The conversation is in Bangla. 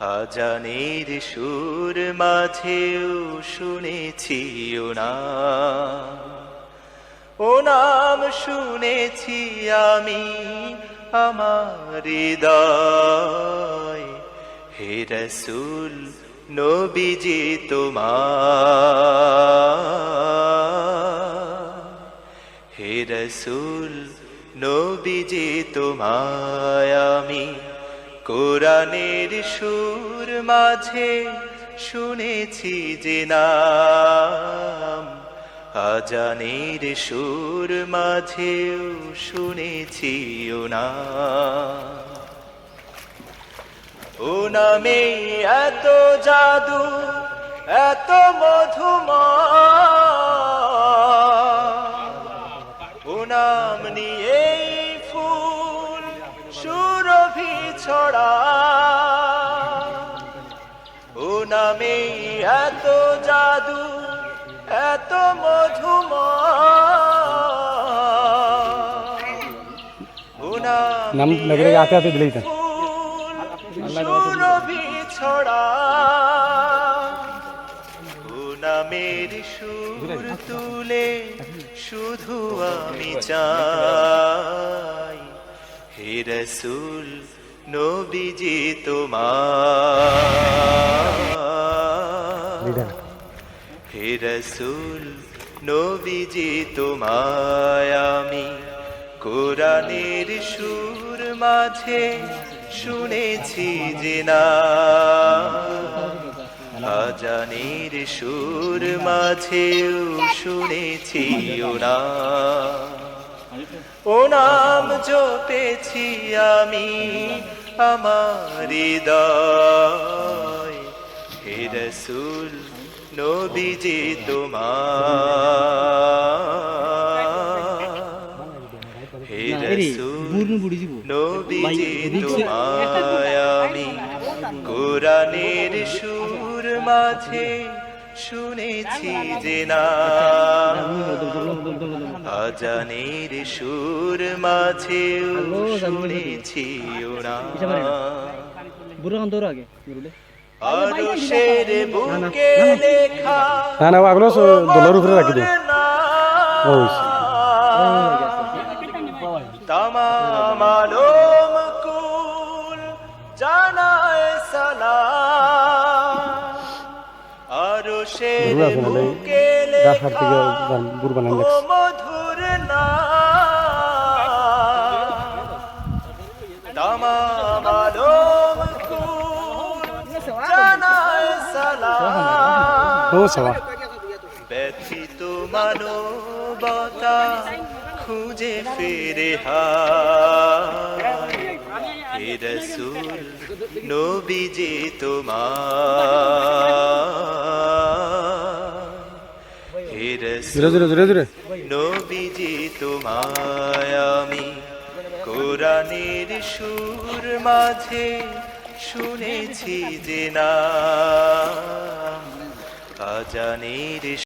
আজানের সুর মাঝেও শুনেছি নাম ও নাম শুনেছি আমি আমার হে রসুল, নবীজি তোমার হে রসুল, নবীজি তোমায় আমি কোরআনের সুর মাঝে শুনেছি যে নাম। আজানের সুর মাঝেও শুনেছি ও না ও নামে এত জাদু, এত মধুময় ছড়া ও নামে এত জাদু এত নাম নগরে আতে আতে দিলেই তো। সুরভি ছড়া। নামের সুর তুলে শুধু আমি চাই। হে রসুল নবীজি তোমার। হে রসুল নবীজি তোমায় আমি কোরআনের সুর মাঝে শুনেছি যে না। আজানের সুর মাঝেও শুনেছি ওরা ও নাম জপেছি আমি আমার হৃদয় হে রসুল নবীজি তোমার। হে রসুল নবীজি তোমায় আমি। কোরআনের সুর মাঝে শুনেছি যে না আজানের সুর মাঝেও শুনেছি ওরা আরশের বুকে লেখা না না ওগুলো দোলের উপরে রাখি দিও আছে থেকে বানান লাগছে মধুর ব্যথিত মানবতা খুঁজে ফেরে হে রসুল নবীজি তোমার নবীজি তোমায় আমি কোরআনের সুর মাঝে শুনেছি যে না। আজানের